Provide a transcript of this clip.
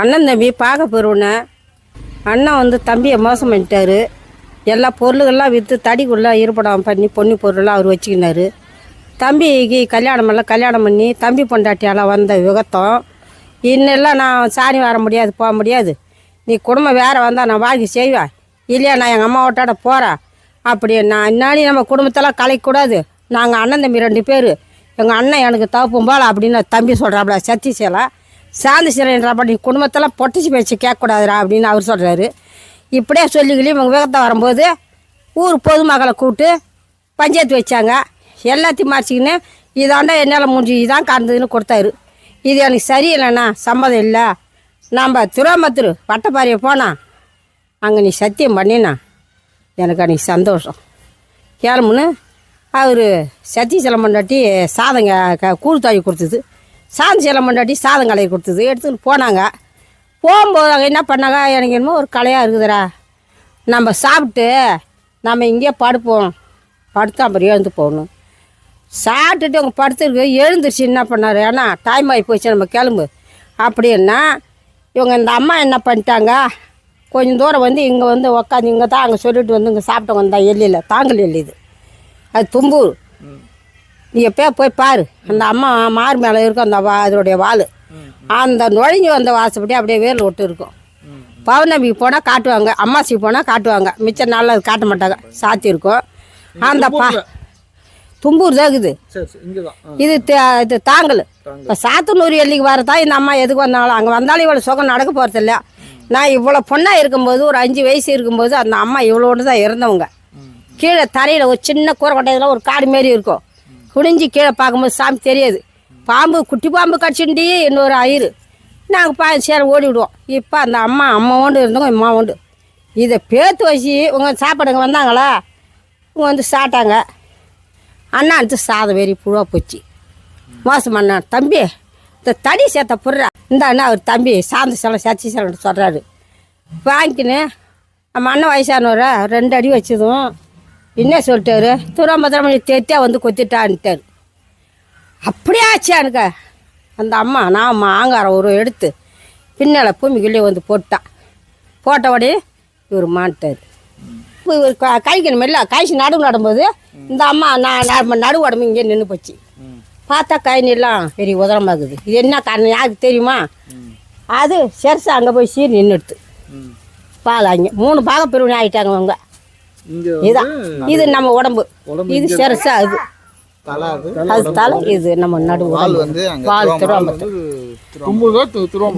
அண்ணன் தம்பி பார்க்க போகிறோன்னே அண்ணன் வந்து தம்பியை மோசம் பண்ணிட்டாரு. எல்லா பொருளுகள்லாம் விற்று தடிக்குள்ளே இருப்படம் பண்ணி பொண்ணு பொருளெல்லாம் அவர் வச்சுக்கினாரு. தம்பிக்கு கல்யாணம் எல்லாம் கல்யாணம் பண்ணி தம்பி பொண்டாட்டியால் வந்த விகத்தம். இன்னெல்லாம் நான் சாணி வர முடியாது போக முடியாது. நீ குடும்பம் வேறு வந்தால் நான் வாழ்க்கை செய்வேன். இல்லையா நான் எங்கள் அம்மாவோட்டோட போகிறேன் அப்படி நான் இன்னாடி நம்ம குடும்பத்தெல்லாம் கலைக்கூடாது நாங்கள் அண்ணன் தம்பி ரெண்டு பேர். எங்கள் அண்ணன் எனக்கு தவப்பும் போல் அப்படின்னு தம்பி சொல்கிறாப்புல சத்தி சேலை. சாந்தி சிறைன்றா நீ குடும்பத்தெல்லாம் பொட்டிச்சு பேச்சு கேட்கக்கூடாதுரா அப்படின்னு அவர் சொல்கிறாரு இப்படியே சொல்லிக்கிளி இவங்க வேகத்தை வரும்போது ஊர் பொதுமக்களை கூப்பிட்டு பஞ்சாயத்து வச்சாங்க. எல்லாத்தையும் மறைச்சிக்கின்னு இதாண்டா என்னால் முடிஞ்சு இதான் கறந்ததுன்னு கொடுத்தாரு. இது எனக்கு சரியில்லைண்ணா சம்மதம் இல்லை. நம்ம திருவம்பத்தூர் வட்டப்பாறையை போனால் அங்கே நீ சத்தியம் பண்ணினா எனக்கு அன்றைக்கி சந்தோஷம். கிளம்புன்னு அவர் சத்தி சிலம் பண்ணாட்டி க- க கூழ் கொடுத்தது. சாந்தி முன்னாடி பண்ணாட்டி சாதம் கலையை கொடுத்தது. எடுத்துன்னு போனாங்க. போகும்போது அவங்க என்ன பண்ணாங்க? எனக்கு என்னமோ ஒரு கலையாக இருக்குதுடா. நம்ம சாப்பிட்டு நம்ம இங்கேயே படுப்போம். படுத்து அப்புறம் எழுந்து போகணும். சாப்பிட்டுட்டு அவங்க படுத்துருக்கு எழுந்துருச்சு. என்ன பண்ணார்? ஏன்னா டைம் ஆகி போச்சு. நம்ம கிளம்பு. அப்படின்னா இவங்க இந்த அம்மா என்ன பண்ணிட்டாங்க? கொஞ்சம் தூரம் வந்து இங்கே வந்து உக்காந்து இங்கே தான் அங்கே சொல்லிட்டு வந்து இங்கே சாப்பிட்டவங்க தான் எல்லையில் தாங்கல் எல்லி அது தும்பூர். நீ எப்போ போய் பாரு. அந்த அம்மா மார் மேலே இருக்கும் அந்த வா அதனுடைய வால். அந்த நுழைஞ்சு வந்த வாசப்படி அப்படியே வேரில் விட்டு இருக்கும். பௌர்ணமிக்கு போனால் காட்டுவாங்க அம்மாசிக்கு போனால் காட்டுவாங்க. மிச்சம் நாளில் அது காட்ட மாட்டாங்க. சாத்தி இருக்கும். அந்த பா தும்பூர் தான் இருக்குது. இது இது தாங்கல். இப்போ சாத்தனூர் எல்லைக்கு வரதா இந்த அம்மா எதுக்கு வந்தாலும். அங்கே வந்தாலும் இவ்வளோ சுகம் நடக்க போகிறது இல்லையா நான் இவ்வளோ பொண்ணாக இருக்கும்போது ஒரு அஞ்சு வயசு இருக்கும்போது அந்த அம்மா இவ்வளோண்டு தான் இறந்தவங்க. கீழே தரையில் ஒரு சின்ன கூரை கொட்டையில் ஒரு காடு மாரி இருக்கும். குனிஞ்சு கீழே பார்க்கும்போது சாமி தெரியாது. பாம்பு குட்டி பாம்பு கடிச்சுண்டி இன்னொரு ஆயிரு நாங்கள் பா சேர ஓடி விடுவோம். இப்போ அந்த அம்மா அம்மா உண்டு இருந்தவங்க அம்மா உண்டு இதை பேத்து வச்சு உங்கள் சாப்பாடுங்க வந்தாங்களா? இவங்க வந்து சாப்பிட்டாங்க. அண்ணா எடுத்து சாதம் வெறி புழுவாக போச்சு. மோசம் அண்ணா தம்பி இந்த தடி சேர்த்த புடுறா. இந்த அண்ணா அவர் தம்பி சாந்த செலம் சச்சி செலன்னு சொல்கிறாரு வாங்கிக்கின்னு நம்ம அண்ணன் வயசானவரை ரெண்டு அடி வச்சதும் என்ன சொல்லிட்டாரு? துராம்பத்திரம் மணி தேத்தியா வந்து கொத்திட்டான்ட்டார். அப்படியே ஆச்சு எனக்கு. அந்த அம்மா நான் மாங்காரம் ஒரு எடுத்து பின்னால் பூமிக்குள்ளே வந்து போட்டான் போட்ட உடனே இவர் மாட்டார். இப்போ இவர் காய்க்கணும் இல்லை காய்ச்சி நடுவு நடும்போது இந்த அம்மா நான் நடு- நடு உடம்பு இங்கே நின்று போச்சு. பார்த்தா காய்னெல்லாம் பெரிய உதரமாகுது. இது என்ன காரணம்? யாருக்கு தெரியுமா? அது செருசு அங்கே போய் சீர் நின்றுடுது பால் அங்கே மூணு பாக பிரிவினை ஆகிட்டாங்க அவங்க இதுதான். இது நம்ம உடம்பு. இது செருசா அது. தலை அது தலை இது நம்ம நடு வால் வந்து அங்க வால் திருவாமூர்